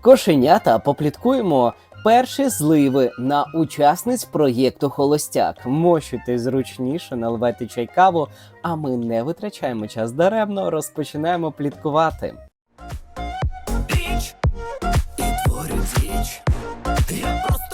Кошенята попліткуємо перші зливи на учасниць проєкту Холостяк. Мощуйте зручніше, наливайте чай каву, а ми не витрачаємо час даремно, розпочинаємо пліткувати. Річ і творю діч. Просто.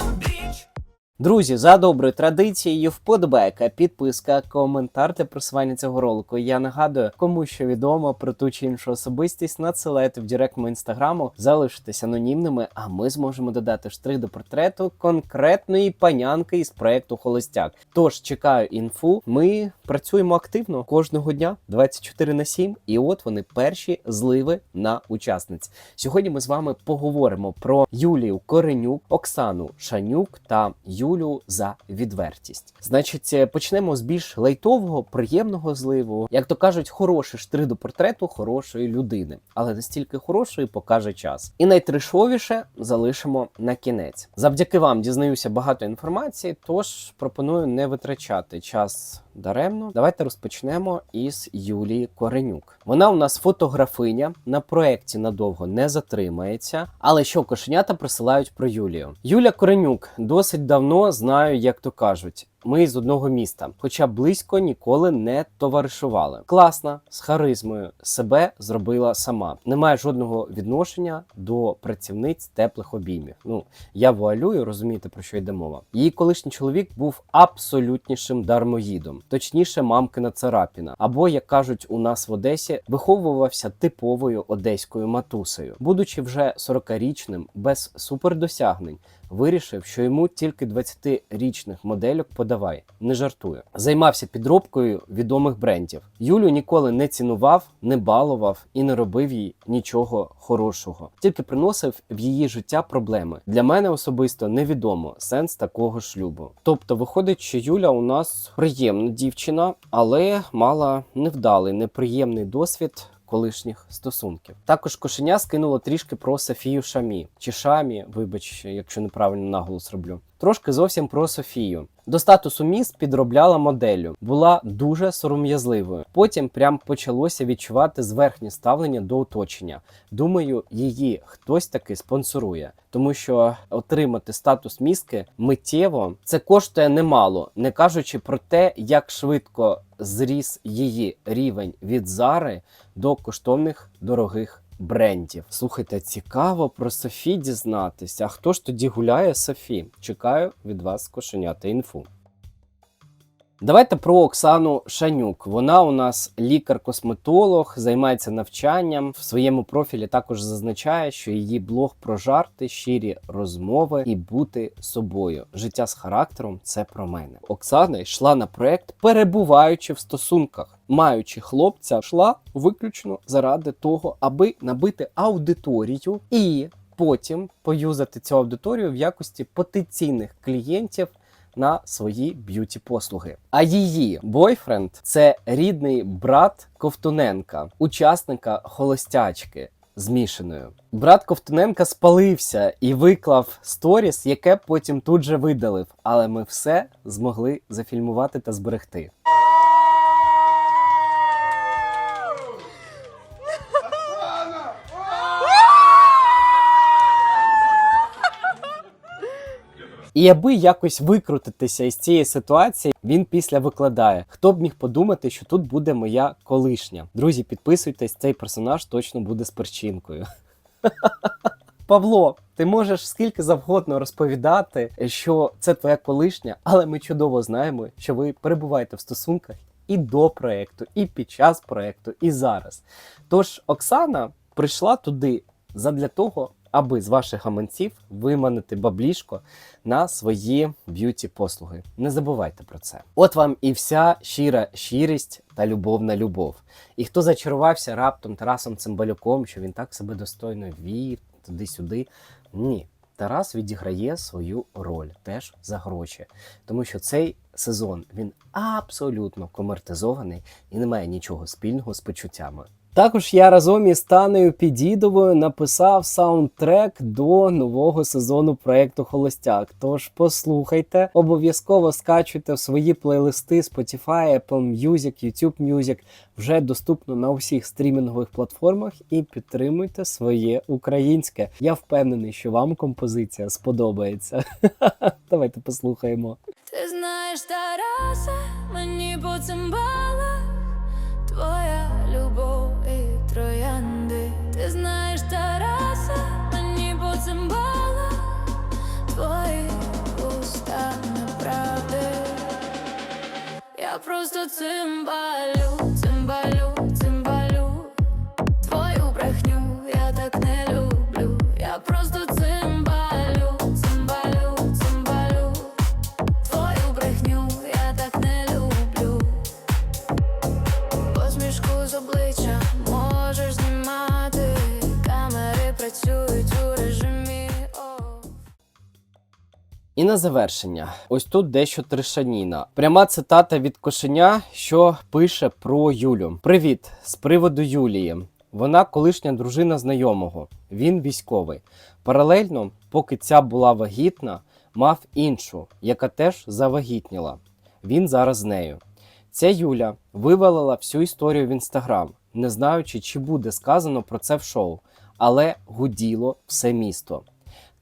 Друзі, за доброю традицією, вподобайка, підписка, коментар для просування цього ролику. Я нагадую, кому що відомо про ту чи іншу особистість, надсилайте в директ мого інстаграму, залишитесь анонімними, а ми зможемо додати штрих до портрету конкретної панянки із проекту Холостяк. Тож чекаю інфу. Ми працюємо активно кожного дня, 24 на 7, і от вони перші зливи на учасниць. Сьогодні ми з вами поговоримо про Юлію Коренюк, Оксану Шанюк та Юлю за відвертість. Значить, е, почнемо з більш лайтового, приємного зливу. Як то кажуть, хороший штрих до портрету хорошої людини, але настільки хорошої покаже час. І найтрешовіше залишимо на кінець. Завдяки вам дізнаюся багато інформації, тож пропоную не витрачати час даремно. Давайте розпочнемо із Юлії Коренюк. Вона у нас фотографиня на проєкті надовго не затримається. Але що кошенята присилають про Юлію? Юля Коренюк досить давно знаю, як то кажуть. Ми з одного міста, хоча близько ніколи не товаришували. Класна, з харизмою, себе зробила сама. Немає жодного відношення до працівниць теплих обіймів. Ну я вуалюю, розумієте про що йде мова. Її колишній чоловік був абсолютнішим дармоїдом, точніше, мамкина царапіна. Або, як кажуть у нас в Одесі, виховувався типовою одеською матусею, будучи вже 40-річним, без супердосягнень. Вирішив, що йому тільки 20-річних модельок подавай, не жартує. Займався підробкою відомих брендів. Юлю ніколи не цінував, не балував і не робив їй нічого хорошого. Тільки приносив в її життя проблеми. Для мене особисто невідомо сенс такого шлюбу. Тобто, виходить, що Юля у нас приємна дівчина, але мала невдалий, неприємний досвід колишніх стосунків. Також кошеня скинуло трішки про Софію Шамі чи Шамі, вибач, якщо неправильно наголос роблю. Трошки зовсім про Софію. До статусу міс підробляла моделлю, була дуже сором'язливою. Потім прям почалося відчувати зверхнє ставлення до оточення. Думаю, її хтось таки спонсорує, тому що отримати статус міски миттєво це коштує немало, не кажучи про те, як швидко зріс її рівень від зари до коштовних дорогих брендів. Слухайте, цікаво про Софі дізнатися. А хто ж тоді гуляє Софі? Чекаю від вас кошенята інфу. Давайте про Оксану Шанюк. Вона у нас лікар-косметолог, займається навчанням. В своєму профілі також зазначає, що її блог про жарти, щирі розмови і бути собою. Життя з характером це про мене. Оксана йшла на проект, перебуваючи в стосунках. Маючи хлопця, йшла виключно заради того, аби набити аудиторію і потім поюзати цю аудиторію в якості потенційних клієнтів на свої б'юті послуги. А її бойфренд це рідний брат Ковтуненка, учасника холостячки. Змішаною брат Ковтуненка спалився і виклав сторіс, яке потім тут же видалив. Але ми все змогли зафільмувати та зберегти. І аби якось викрутитися із цієї ситуації, він після викладає. Хто б міг подумати, що тут буде моя колишня. Друзі, підписуйтесь, цей персонаж точно буде з перчинкою. Павло, ти можеш скільки завгодно розповідати, що це твоя колишня, але ми чудово знаємо, що ви перебуваєте в стосунках і до проекту, і під час проекту, і зараз. Тож Оксана прийшла туди задля того, аби з ваших гаманців виманити баблішко на свої б'юті послуги. Не забувайте про це. От вам і вся щира щирість та любовна любов. І хто зачарувався раптом Тарасом Цимбалюком, що він так себе достойно вів туди-сюди. Ні. Тарас відіграє свою роль теж за гроші, тому що цей сезон він абсолютно комертизований і не має нічого спільного з почуттями. Також я разом із Танею Підідовою написав саундтрек до нового сезону проекту Холостяк. Тож послухайте, обов'язково скачуйте в свої плейлисти Spotify, Apple Music, YouTube Music. Вже доступно на усіх стрімінгових платформах і підтримуйте своє українське. Я впевнений, що вам композиція сподобається. Давайте послухаємо. Ти знаєш, Тарасе, мені по цимбалах Твоя просто цимбалю, цимбалю, І на завершення, ось тут дещо тришаніна. Пряма цитата від кошеня, що пише про Юлю. Привіт! З приводу Юлії. Вона колишня дружина знайомого. Він військовий. Паралельно, поки ця була вагітна, мав іншу, яка теж завагітніла. Він зараз з нею. Ця Юля вивалила всю історію в інстаграм, не знаючи, чи буде сказано про це в шоу, але гуділо все місто.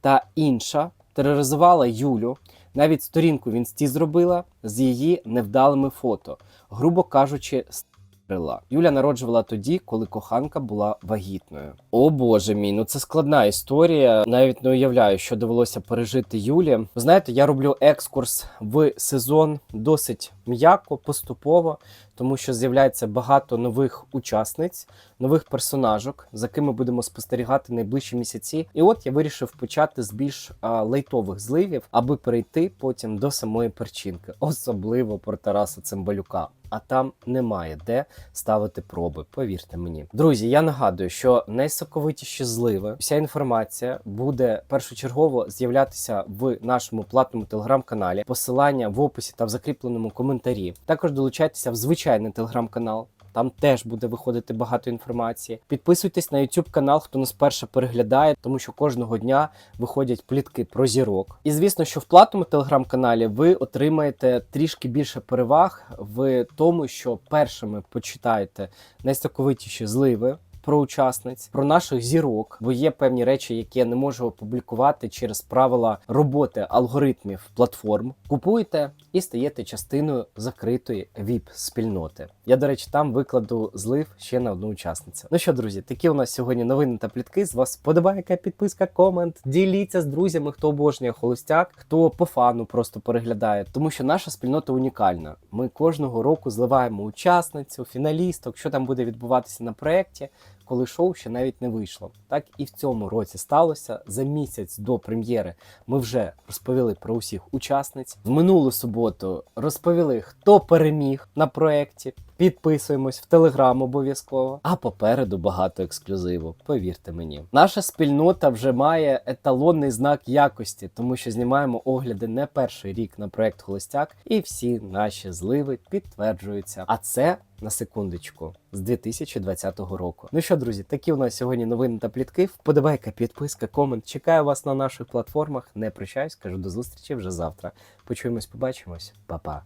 Та інша тероризувала Юлю, навіть сторінку в інсті зробила з її невдалими фото, грубо кажучи, стрила. Юля народжувала тоді, коли коханка була вагітною. О боже мій, ну це складна історія. Навіть не уявляю, що довелося пережити Юлі. Знаєте, я роблю екскурс в сезон досить м'яко, поступово, тому що з'являється багато нових учасниць, нових персонажок, за ким ми будемо спостерігати найближчі місяці. І от я вирішив почати з більш а, лайтових зливів, аби перейти потім до самої перчинки, особливо про Тараса Цимбалюка. А там немає де ставити проби, повірте мені. Друзі, я нагадую, що найсоковитіші зливи, вся інформація буде першочергово з'являтися в нашому платному телеграм-каналі. Посилання в описі та в закріпленому коментарі. Також долучайтеся в звичайний телеграм-канал. Там теж буде виходити багато інформації. Підписуйтесь на YouTube канал, хто нас перше переглядає, тому що кожного дня виходять плітки про зірок. І звісно, що в платному телеграм-каналі ви отримаєте трішки більше переваг в тому, що першими почитаєте найстаковитіші зливи. Про учасниць, про наших зірок, бо є певні речі, які я не можу опублікувати через правила роботи алгоритмів платформ. Купуєте і стаєте частиною закритої vip спільноти. Я, до речі, там викладу злив ще на одну учасницю. Ну що, друзі, такі у нас сьогодні новини та плітки. З вас подобайка, підписка, комент. Діліться з друзями, хто обожнює холостяк, хто по фану просто переглядає, тому що наша спільнота унікальна. Ми кожного року зливаємо учасницю, фіналісток, що там буде відбуватися на проєкті коли шоу ще навіть не вийшло. Так і в цьому році сталося. За місяць до прем'єри ми вже розповіли про усіх учасниць. В минулу суботу розповіли, хто переміг на проєкті. Підписуємось в телеграм обов'язково. А попереду багато ексклюзиву. Повірте мені, наша спільнота вже має еталонний знак якості, тому що знімаємо огляди не перший рік на проект Холостяк, і всі наші зливи підтверджуються. А це на секундочку з 2020 року. Ну що, друзі, такі у нас сьогодні новини та плітки. Вподобайка, підписка, комент. Чекаю вас на наших платформах. Не прощаюсь, кажу до зустрічі вже завтра. Почуємось, побачимось, Па-па.